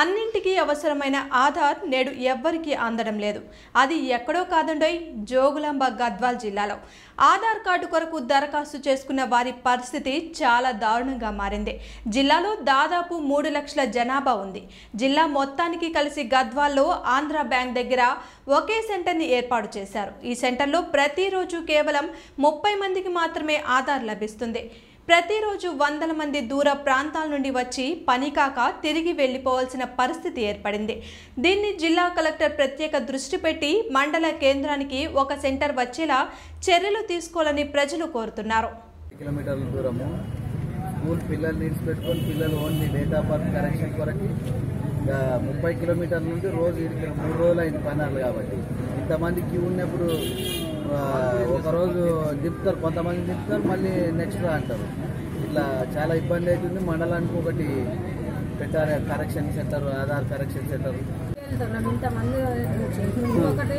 అన్నింటికీ అవసరమైన ఆధార్ నేడు ఎవ్వరికీ అందడం లేదు. అది ఎక్కడో కాదండోయ్ జోగులాంబ గద్వాల్ జిల్లాలో. ఆధార్ కార్డు కొరకు దరఖాస్తు చేసుకున్న వారి పరిస్థితి చాలా దారుణంగా మారింది. జిల్లాలో దాదాపు మూడు లక్షల జనాభా ఉంది. జిల్లా మొత్తానికి కలిసి గద్వాల్లో ఆంధ్ర బ్యాంక్ దగ్గర ఒకే సెంటర్ని ఏర్పాటు చేశారు. ఈ సెంటర్లో ప్రతిరోజు కేవలం ముప్పై మందికి మాత్రమే ఆధార్ లభిస్తుంది. ప్రతిరోజు వందల మంది దూర ప్రాంతాల నుండి వచ్చి పని కాక తిరిగి వెళ్ళిపోవాల్సిన పరిస్థితి ఏర్పడింది. దీన్ని జిల్లా కలెక్టర్ ప్రత్యేక దృష్టి పెట్టి మండల కేంద్రానికి ఒక సెంటర్ వచ్చేలా చర్యలు తీసుకోవాలని ప్రజలు కోరుతున్నారు. కిలోమీటర్ల దూరము. స్కూల్ పిల్లలు నీడ్స్ పెట్టుకొని పిల్లలు only date of birth correction కొరకి ముప్పై కిలోమీటర్ల నుండి రోజు ఇక్కడ మూడు రోజులు అయింది పనాలు కాబట్టి. ఇంతమంది క్యూ ఉన్నప్పుడు ఒకరోజు దింపుతారు కొంతమంది దింపుతారు మళ్ళీ నెక్స్ట్ అంటారు. ఇట్లా చాలా ఇబ్బంది అవుతుంది. మండలానికి ఒకటి పెట్టారు correction centre Aadhaar correction centre ఇంతమంది ఒకటి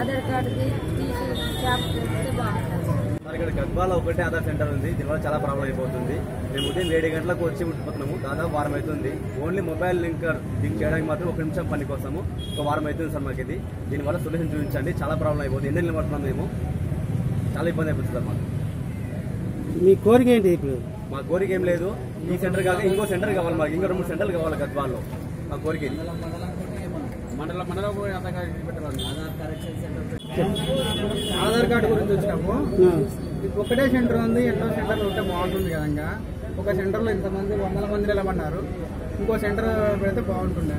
ఆధార్ కార్డు తీసి షాప్ చేస్తే బాగుంటుంది. మరి ఇక్కడ గద్వాల ఒకటే ఆధార్ సెంటర్ ఉంది. దీనివల్ల చాలా ప్రాబ్లం అయిపోతుంది. మేము ఉదయం ఏడు గంటలకు వచ్చి ఉండిపోతున్నాము దాదాపు వారం అవుతుంది. ఓన్లీ మొబైల్ లింక్ లింక్ చేయడానికి మాత్రం ఒక నిమిషం పని కోసము ఒక వారం అవుతుంది సార్ మాకు ఇది. దీనివల్ల సొల్యూషన్ చూపించండి. చాలా ప్రాబ్లం అయిపోతుంది. ఎన్ని నెలలు పడుతున్నాం మేము చాలా ఇబ్బంది అయిపోతుంది సార్ మాకు. మీ కోరిక ఏంటి ఇప్పుడు? మా కోరిక ఏం లేదు. ఈ సెంటర్ కాక ఇంకో సెంటర్ కావాలి మాకు. ఇంకో రెండు మూడు సెంటర్లు కావాలి గద్వాల్లో. మా కోరిక మండల మండల Aadhaar correction centre Aadhaar card గురించి వచ్చినాము. ఒకటే సెంటర్ ఉంది ఎన్నో సెంటర్లు ఉంటే బాగుంటుంది కదంగా. ఒక సెంటర్లో ఇంతమంది వందల మంది నిలబడినారు ఇంకో సెంటర్ పెడితే బాగుంటుండే.